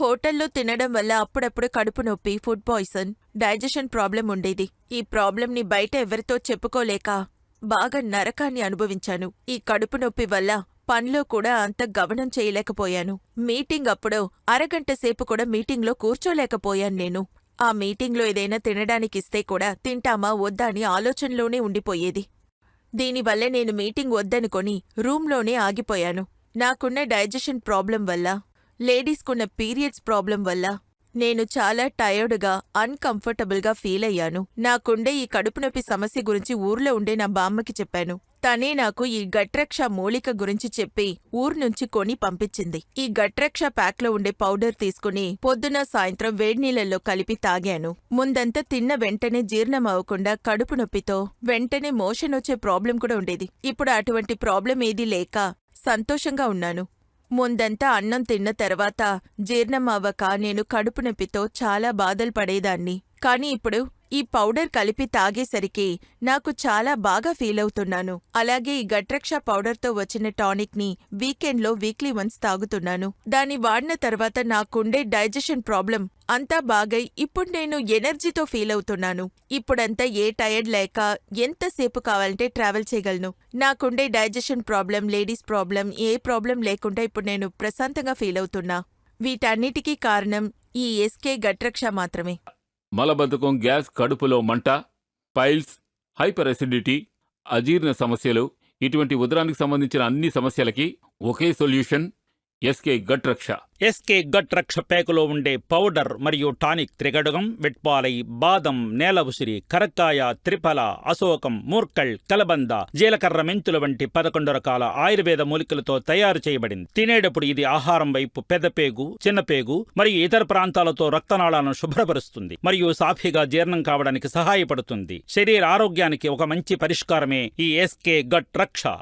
హోటల్లో తినడం వల్ల అప్పుడప్పుడు కడుపు నొప్పి ఫుడ్ పాయిజన్ డైజెషన్ ప్రాబ్లం ఉండేది. ఈ ప్రాబ్లంని బయట ఎవరితో చెప్పుకోలేక బాగా నరకాన్ని అనుభవించాను. ఈ కడుపు నొప్పి వల్ల పనిలో కూడా అంత గమనం చేయలేకపోయాను. మీటింగ్ అప్పుడు అరగంట సేపు కూడా మీటింగ్లో కూర్చోలేకపోయాను నేను. ఆ మీటింగ్లో ఏదైనా తినడానికిస్తే కూడా తింటామా వద్దా అని ఆలోచనలోనే ఉండిపోయేది. దీనివల్ల నేను మీటింగ్ వద్దనుకొని రూంలోనే ఆగిపోయాను. నాకున్న డైజెషన్ ప్రాబ్లం వల్ల లేడీస్కున్న పీరియడ్స్ ప్రాబ్లం వల్ల నేను చాలా టయర్డ్గా అన్కంఫర్టబుల్గా ఫీల్ అయ్యాను. నాకుండే ఈ కడుపు నొప్పి సమస్య గురించి ఊర్లో ఉండే నా బామ్మకి చెప్పాను. తనే నాకు ఈ గట్రక్ష మూలిక గురించి చెప్పి ఊరు నుంచి కొని పంపించింది. ఈ గట్రక్ష ప్యాక్లో ఉండే పౌడర్ తీసుకుని పొద్దున సాయంత్రం వేడినీళ్ళల్లో కలిపి తాగాను. ముందంతా తిన్న వెంటనే జీర్ణం అవ్వకుండా కడుపు నొప్పితో వెంటనే మోషన్ వచ్చే ప్రాబ్లం కూడా ఉండేది. ఇప్పుడు అటువంటి ప్రాబ్లం ఏదీ లేక సంతోషంగా ఉన్నాను. ముందంతా అన్నం తిన్న తర్వాత జీర్ణం అవ్వక నేను కడుపు నొప్పితో చాలా బాధలు పడేదాన్ని. కానీ ఇప్పుడు ఈ పౌడర్ కలిపి తాగేసరికి నాకు చాలా బాగా ఫీలవుతున్నాను. అలాగే ఈ గట్రక్ష పౌడర్తో వచ్చిన టానిక్ని వీకెండ్లో వీక్లీ వన్స్ తాగుతున్నాను. దాన్ని వాడిన తర్వాత నాకుండే డైజెషన్ ప్రాబ్లం అంతా బాగై ఇప్పుడు నేను ఎనర్జీతో ఫీల్ అవుతున్నాను ఇప్పుడంతా ఏ టైర్డ్ లేక ఎంతసేపు కావాలంటే ట్రావెల్ చేయగలను. నాకుండే డైజెషన్ ప్రాబ్లం లేడీస్ ప్రాబ్లం ఏ ప్రాబ్లం లేకుండా ఇప్పుడు నేను ప్రశాంతంగా ఫీల్ అవుతున్నా వీటన్నిటికీ కారణం ఈ ఎస్కే గట్రక్ష మాత్రమే. మలబద్ధకం గ్యాస్ కడుపులో మంట పైల్స్ హైపర్ అసిడిటీ అజీర్ణ సమస్యలు ఇటువంటి ఉదరానికి సంబంధించిన అన్ని సమస్యలకి ఒకే solution SK gut Raksha SK gut Raksha పేకలో ఉండే పౌడర్ మరియు టానిక్ త్రిగడుగం వెట్పాలై బాదం నేల ఉసిరి కరక్కాయ త్రిఫల అశోకం మూర్కల్ కలబంద జీలకర్ర మెంతుల వంటి పదకొండు రకాల ఆయుర్వేద మూలికలతో తయారు చేయబడింది. తినేటప్పుడు ఇది ఆహారం వైపు పెద్దపేగు చిన్నపేగు మరియు ఇతర ప్రాంతాలతో రక్తనాళాలను శుభ్రపరుస్తుంది మరియు సాఫీగా జీర్ణం కావడానికి సహాయపడుతుంది. శరీర ఆరోగ్యానికి ఒక మంచి పరిష్కారమే ఈ ఎస్కే గట్ రక్ష